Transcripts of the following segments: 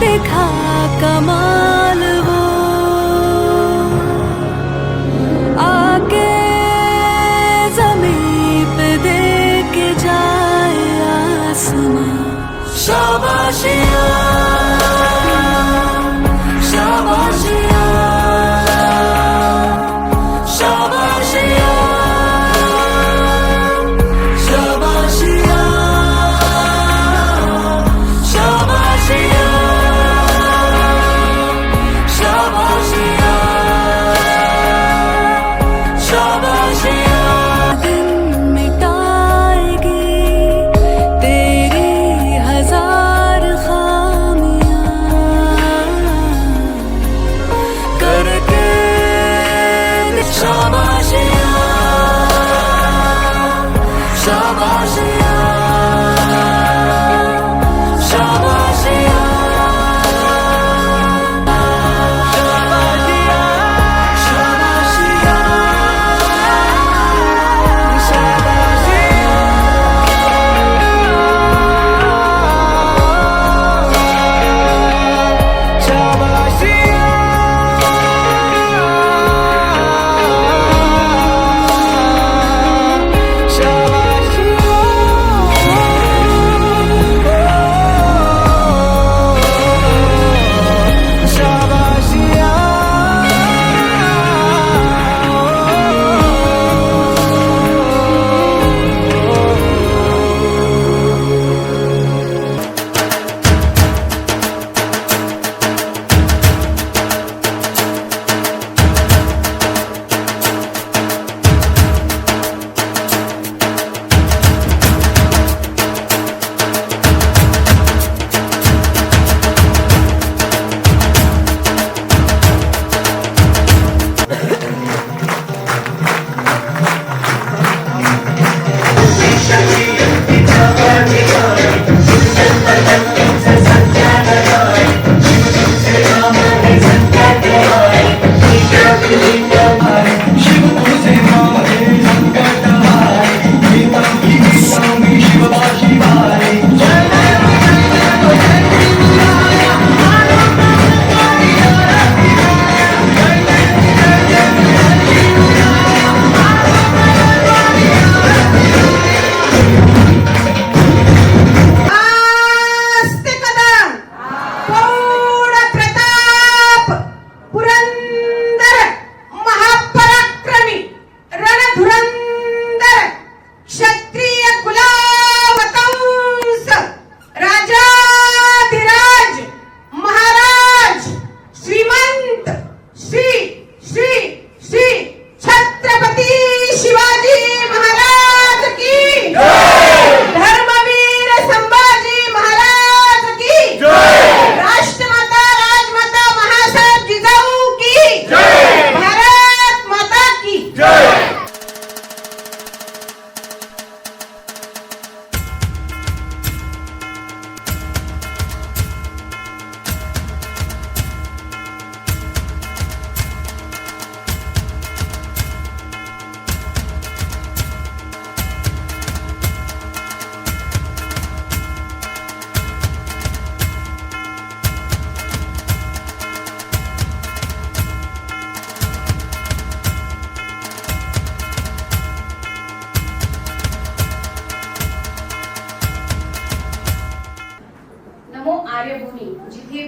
देखा कमाल वो आके जमीन पे देख जाए आसमां शाबाशी see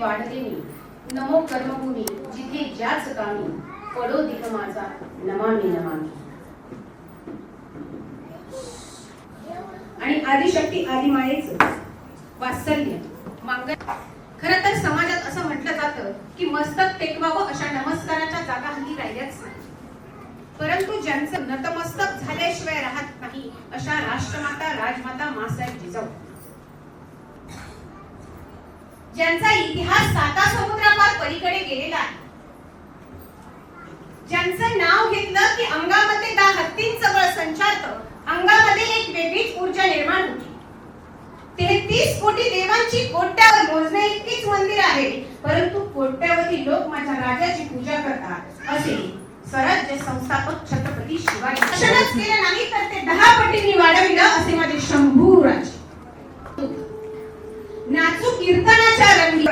वाढले मी. नमो कर्मभूमी जिथे ज्याच कामी पडो दिख माझा नमामी नमामि आणि आदिशक्ती आदिमायेच वात्सल्य मांगल खर तर समाजात असं म्हटलं जातं की मस्तक टेकवावं अशा नमस्काराच्या जागा हल्ली राहिल्याच नाही. परंतु ज्यांचं नतमस्तक झाल्याशिवाय राहत नाही अशा राष्ट्रमाता राजमाता मासाहेब जिजाऊ. ज्यांचा इतिहास साता समुद्रापार पलीकडे गेलेला आहे. ज्यांचं नाव घेतलं की अंगामध्ये दहा हत्तींचं बळ संचारत अंगामध्ये एक वेगळीच ऊर्जा निर्माण होती. तेहतीस कोटी देवांची कोट्यावर मोजणे इतकीच मंदिर आहे परंतु कोट्यावधी लोक माझ्या राजाची पूजा करतात असे स्वराज्य संस्थापक छत्रपती शिवाजी. दर्शनच केलं नाही तर ते दहा पटींनी वाढविलं असे माझे शंभू राजे. नाचू कीर्तनाच्या रंगी.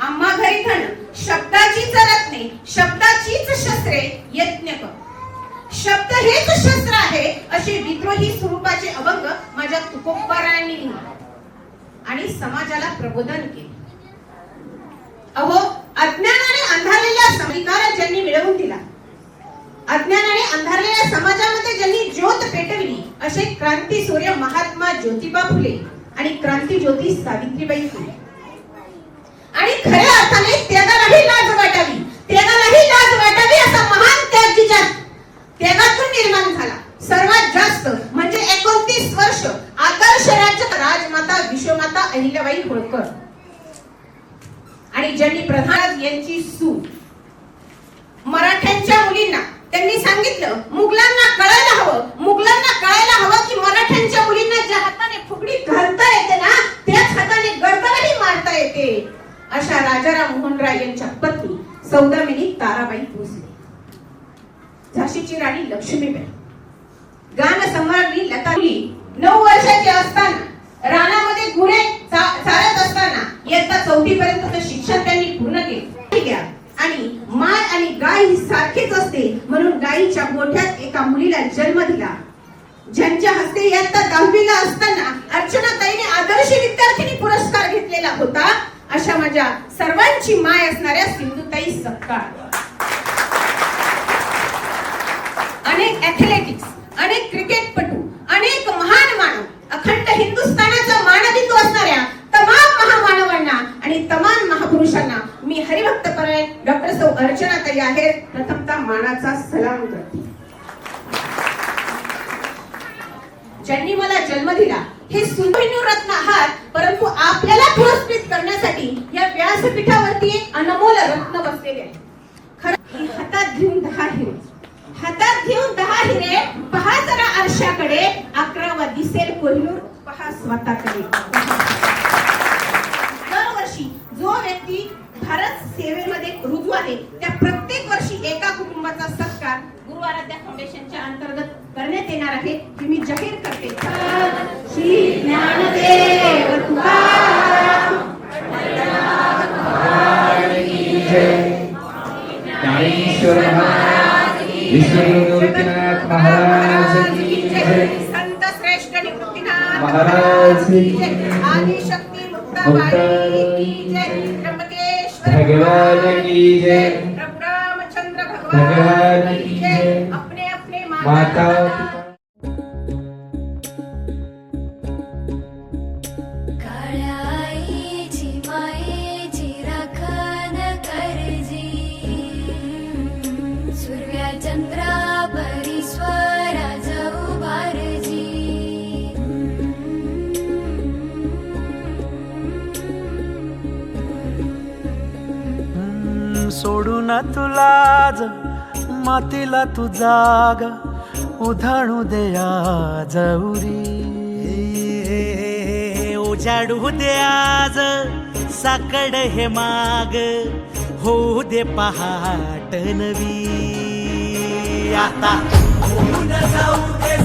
आम्हा घरी खण शब्दाचीच रत्ने शब्दाचीच शस्त्रे यज्ञ कर. शब्द हेच शस्त्र आहे असे विद्रोही स्वरूपाचे अभंग माझ्या तुकोबारायांनी लिहिले आणि समाजाला प्रबोधन केले. अहो अज्ञानाने अंधारलेल्या समीकारा ज्यांनी मिळवून दिला. अज्ञानाने अंधारलेल्या समाजामध्ये ज्यांनी ज्योत पेटविली असे क्रांती सूर्य महात्मा ज्योतिबा फुले. आणि क्रांती ज्योती सावित्रीबाई फुले. आणि खऱ्या अर्थाने त्यागालाही लाज वाटावी. त्यागालाही लाज वाटावी असा महान त्याग तिच्या त्यागातून निर्माण झाला. सर्वात जास्त म्हणजे एकोणतीस वर्ष आदर्श राज्य राजमाता विश्वमाता अहिल्याबाई होळकर. आणि ज्यांनी प्रधान यांची सू मराठ्यांच्या मुलींना त्यांनी सांगितलं मुघलांना कळायला हवं. मुघलांना कळायला हवं की मराठ्यांच्या मुलींना ज्या हाताने फुगडी घालता येते ना त्याच हाताने गरदराही मारता येते. अशा राजाराम मोहन राय यांच्या पत्नी सौदामिनी ताराबाई भोसले. झाशीची राणी लक्ष्मीबाई. गान सम्राज्ञी लताली नऊ वर्षाची असताना रानामध्ये गुरे चा- चालत असताना इयत्ता चौथी पर्यंत शिक्षण त्यांनी पूर्ण केले. ठीक आहे. आणि माय आणि गाय ही सारखीच असते. मोठ्यात एका मुलीला जन्म दिला. ज्यांच्या हस्ते इयत्ता दहावीला असताना अर्चना ताईने आदर्श विद्यार्थिनी पुरस्कार घेतलेला होता. अशा माझ्या सर्वांची माय असणाऱ्या सिंधुताई सपकाळ. अनेक ऍथलेटिक्स अनेक क्रिकेटपटू अनेक महान मानव अखंड हिंदुस्थानाचा मानबिंदू असणाऱ्या तमाम महामानवांना आणि तमाम महापुरुषांना मी हरिभक्त परायण डॉक्टर सौ अर्चना ताई आहे प्रथमतः मानाचा सलाम करते. ज्यांनी मला जन्म दिला हे सुंदर रत्न आहात परंतु आपल्याला पुरस्कृत करण्यासाठी या व्यासपीठावरती एक अनमोल रत्न बसलेले आहे खरं हातात घेऊन दहा हिरे. हातात घेऊन दहा हिरे पहा जरा आरशाकडे. अकरावा दिसेल कोहिनूर पहा स्वतःकडे. दरवर्षी जो व्यक्ती भारत सेवेमध्ये रुजू आहे त्या प्रत्येक वर्षी एका कुटुंबाचा सत्कार गुरु आराध्या फाउंडेशनच्या अंतर्गत करण्यात येणार आहे हे मी जाहीर करते श्री ज्ञानदेव महाराज संत श्रेष्ठ निवृत्तीनाथ. आदिशक्ती भगवान की जय रामचंद्र भगवान भगवान की बारजी सोडू ना तुला मातीला तू जाग. उधाणू द्या जवरी. उजाडू दे आज साकड हे माग. होऊ दे पहाट नवी. आता जाऊ दे